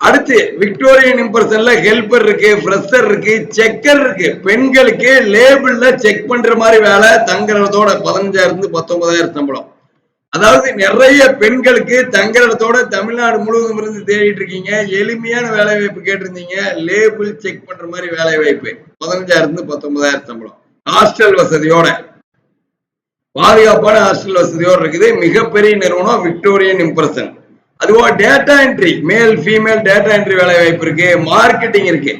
அடுத்து விக்டோரியன் இம்பர்சன்ல ஹெல்பர் இருக்கு ஃப்ரெஷர் இருக்கு செக்கர் இருக்கு. பெண்களுக்கு லேபிள்ல செக் பண்ற மாதிரி வேலை தங்குறதோட பதினஞ்சாயிரம் இருந்து பத்தொன்பதாயிரம் சம்பளம். அதாவது நிறைய பெண்களுக்கு தங்குறதோட தமிழ்நாடு முழுவதும் இருந்து தேடிட்டு இருக்கீங்க. எளிமையான வேலை வாய்ப்பு கேட்டிருந்தீங்க. லேபிள் செக் பண்ற மாதிரி வேலை வாய்ப்பு. பதினஞ்சாயிரம் இருந்து பத்தொன்பதாயிரம் சம்பளம். ஹாஸ்டல் வசதியோட. பாதுகாப்பான ஹாஸ்டல் வசதியோட இருக்குது. மிகப்பெரிய நிறுவனம் விக்டோரியன் இம்ப்ரெஷன் அதுவா data entry male female data entry வேலை வாய்ப்பு இருக்கு. மார்க்கெட்டிங் இருக்கு.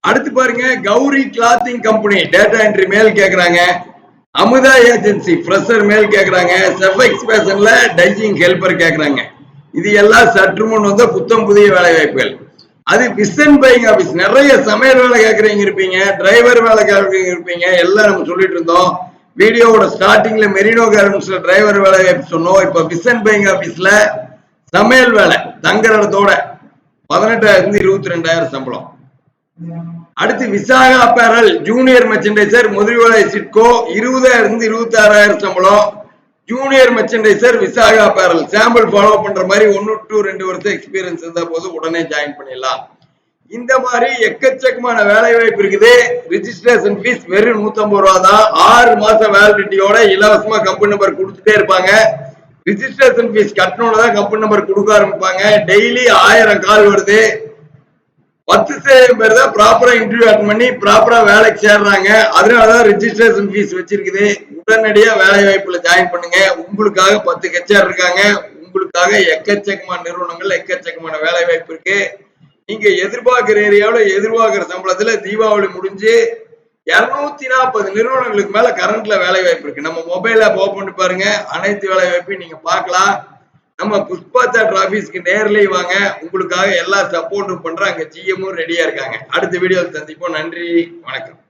அடுத்து பாருங்க Gowri clothing company data entry male கேக்குறாங்க. அமுதா ஏஜென்சி ஃப்ரெஷர் மேல் கேக்குறாங்க. செஃப் பேஷன்ல டைஜிங் ஹெல்பர் கேக்குறாங்க. இது எல்லாம் சற்று முன் வந்த புத்தம் புதிய வேலை வாய்ப்புகள். அது விசன் பையிங் ஆபீஸ் நிறைய சமையல் வேலை கேட்கறீங்க இருப்பீங்க. டிரைவர் வேலை கேட்கறீங்க இருப்பீங்க. எல்லாம் நம்ம சொல்லிட்டு இருந்தோம். வீடியோவோட ஸ்டார்டிங்ல மெரினோ கார்மெண்ட்ஸ்ல டிரைவர் வேலை சொன்னோம். இப்ப விசன் பையிங் ஆபீஸ்ல சமையல் வேலை தங்குற இடத்தோட பதினெட்டாயிரம் இருந்து இருபத்தி ரெண்டாயிரம் சம்பளம். அடுத்து விசாகா அப்பேரல் ஜூனியர் மெர்ச்சன்டைசர் முதிர்வலை சிட்கோ இருபதாயிரம் இருந்து இருபத்தி ஆறாயிரம் சம்பளம். Junior merchandiser Visaka apparel sample follow பண்ற மாதிரி ஒன்னு டு ரெண்டு வருஷம் எக்ஸ்பீரியன்ஸ் இருந்தா போது உடனே ஜாயின் பண்ணிடலாம். இந்த மாதிரி எக்கச்சக்கமான வேலை வாய்ப்பு இருக்குது. ரிஜிஸ்ட்ரேஷன் ஃபீஸ் வெறும் நூத்தம்பது ரூபா தான். ஆறு மாசம் வேலிடிட்டியோட இலவசமா கம்பெனி நம்பர் கொடுத்துட்டே இருப்பாங்க. ரிஜிஸ்ட்ரேஷன் ஃபீஸ் கட்டணும்னு தான் கம்பெனி நம்பர் கொடுக்க ஆரம்பிப்பாங்க. டெய்லி ஆயிரம் கால் வருது. பத்து சேரம் பேர் தான் ப்ராப்பரா இன்டர்வியூ அட்டன் பண்ணி ப்ராப்பரா வேலைக்கு சேர்றாங்க. அதனாலதான் ரிஜிஸ்ட்ரேஷன் ஃபீஸ் வச்சிருக்குது. உடனடியா வேலை வாய்ப்புல ஜாயின் பண்ணுங்க. உங்களுக்காக பத்து கச்சேர் இருக்காங்க. உங்களுக்காக எக்கச்சக்கமான நிறுவனங்கள் எக்கச்சக்கமான வேலை வாய்ப்பு இருக்கு. நீங்க எதிர்பார்க்கிற ஏரியாவில எதிர்பார்க்கிற சம்பளத்துல தீபாவளி முடிஞ்சு இருநூத்தி நாற்பது நிறுவனங்களுக்கு மேல கரண்ட்ல வேலை வாய்ப்பு இருக்கு. நம்ம மொபைல் ஆப் ஓபன் பண்ணி பாருங்க. அனைத்து வேலை வாய்ப்பையும் நீங்க பார்க்கலாம். நம்ம புஷ்பா தேட்டர் ஆபீஸ்க்கு நேர்லயே வாங்க. உங்களுக்காக எல்லா சப்போர்ட்டும் பண்ற அங்க ஜிஎம்மும் ரெடியா இருக்காங்க. அடுத்த வீடியோ சந்திப்போம். நன்றி. வணக்கம்.